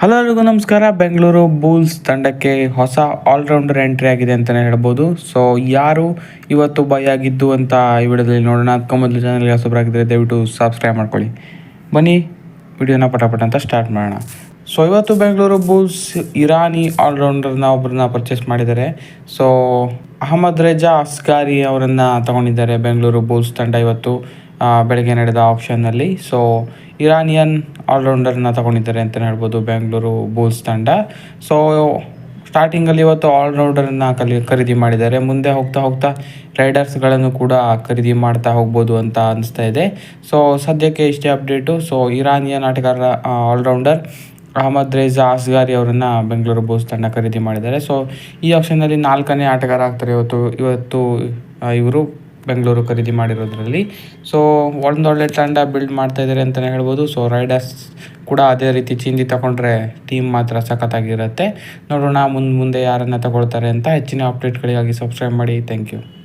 Hello ನಮಸ್ಕಾರ. ಬೆಂಗಳೂರು ಬೂಲ್ಸ್ ತಂಡಕ್ಕೆ ಹೊಸ ಆಲ್ರೌಂಡರ್ ಎಂಟ್ರಿ ಆಗಿದೆ ಅಂತಲೇ ಹೇಳ್ಬೋದು. ಸೊ, ಯಾರು ಇವತ್ತು ಬೈ ಆಗಿದ್ದು ಅಂತ ಈ ವಿಡಿಯೋದಲ್ಲಿ ನೋಡೋಣ. ಅದಕ್ಕೆ ಮೊದಲು ಚಾನಲ್ಗೆ ಹೊಸಬರಾಗಿದ್ದರೆ ದಯವಿಟ್ಟು ಸಬ್ಸ್ಕ್ರೈಬ್ ಮಾಡ್ಕೊಳ್ಳಿ. ಬನ್ನಿ, ವಿಡಿಯೋನ ಪಟಾಪಟ ಅಂತ ಸ್ಟಾರ್ಟ್ ಮಾಡೋಣ. ಸೊ, ಇವತ್ತು ಬೆಂಗಳೂರು ಬೂಲ್ಸ್ ಇರಾನಿ ಆಲ್ರೌಂಡರ್ನ ಒಬ್ಬರನ್ನ ಪರ್ಚೇಸ್ ಮಾಡಿದ್ದಾರೆ. ಸೊ, ಅಹಮದ್ ರೇಜಾ ಅಸ್ಕಾರಿ ಅವರನ್ನು ತಗೊಂಡಿದ್ದಾರೆ ಬೆಂಗಳೂರು ಬೂಲ್ಸ್ ತಂಡ ಇವತ್ತು ಬೆಳಗ್ಗೆ ನಡೆದ ಆಪ್ಷನ್ನಲ್ಲಿ ಸೊ ಇರಾನಿಯನ್ ಆಲ್ರೌಂಡರ್ನ ತಗೊಂಡಿದ್ದಾರೆ ಅಂತಲೇ ಹೇಳ್ಬೋದು ಬೆಂಗಳೂರು ಬೂಲ್ಸ್ ತಂಡ. ಸೊ ಸ್ಟಾರ್ಟಿಂಗಲ್ಲಿ ಇವತ್ತು ಆಲ್ರೌಂಡರನ್ನು ಕಲಿ, ಖರೀದಿ ಮಾಡಿದ್ದಾರೆ. ಮುಂದೆ ಹೋಗ್ತಾ ಹೋಗ್ತಾ ರೈಡರ್ಸ್ಗಳನ್ನು ಕೂಡ ಖರೀದಿ ಮಾಡ್ತಾ ಹೋಗ್ಬೋದು ಅಂತ ಅನಿಸ್ತಾ ಇದೆ. ಸೊ ಸದ್ಯಕ್ಕೆ ಇಷ್ಟೇ ಅಪ್ಡೇಟು. ಸೊ ಇರಾನಿಯನ್ ಆಟಗಾರರ all rounder Ahmad Reza Asgari ಅವರನ್ನು ಬೆಂಗಳೂರು ಬೂಲ್ಸ್ ತಂಡ ಖರೀದಿ ಮಾಡಿದ್ದಾರೆ. ಸೊ ಈ ಆಪ್ಷನ್ನಲ್ಲಿ ನಾಲ್ಕನೇ ಆಟಗಾರ ಆಗ್ತಾರೆ. ಇವತ್ತು ಇವತ್ತು ಇವರು ಬೆಂಗಳೂರು ಖರೀದಿ ಮಾಡಿರೋದ್ರಲ್ಲಿ. ಸೊ ಒಂದೊಳ್ಳೆ ತಂಡ ಬಿಲ್ಡ್ ಮಾಡ್ತಾ ಇದ್ದಾರೆ ಅಂತಲೇ ಹೇಳ್ಬೋದು. ಸೊ ರೈಡರ್ಸ್ ಕೂಡ ಅದೇ ರೀತಿ ಚಿಂದಿ ತಗೊಂಡ್ರೆ ಟೀಮ್ ಮಾತ್ರ ಸಖತ್ತಾಗಿರುತ್ತೆ. ನೋಡೋಣ, ಮುಂದೆ ಮುಂದೆ ಯಾರನ್ನು ತಗೊಳ್ತಾರೆ ಅಂತ ಹೆಚ್ಚಿನ ಅಪ್ಡೇಟ್ಗಳಿಗಾಗಿ ಸಬ್ಸ್ಕ್ರೈಬ್ ಮಾಡಿ. Thank you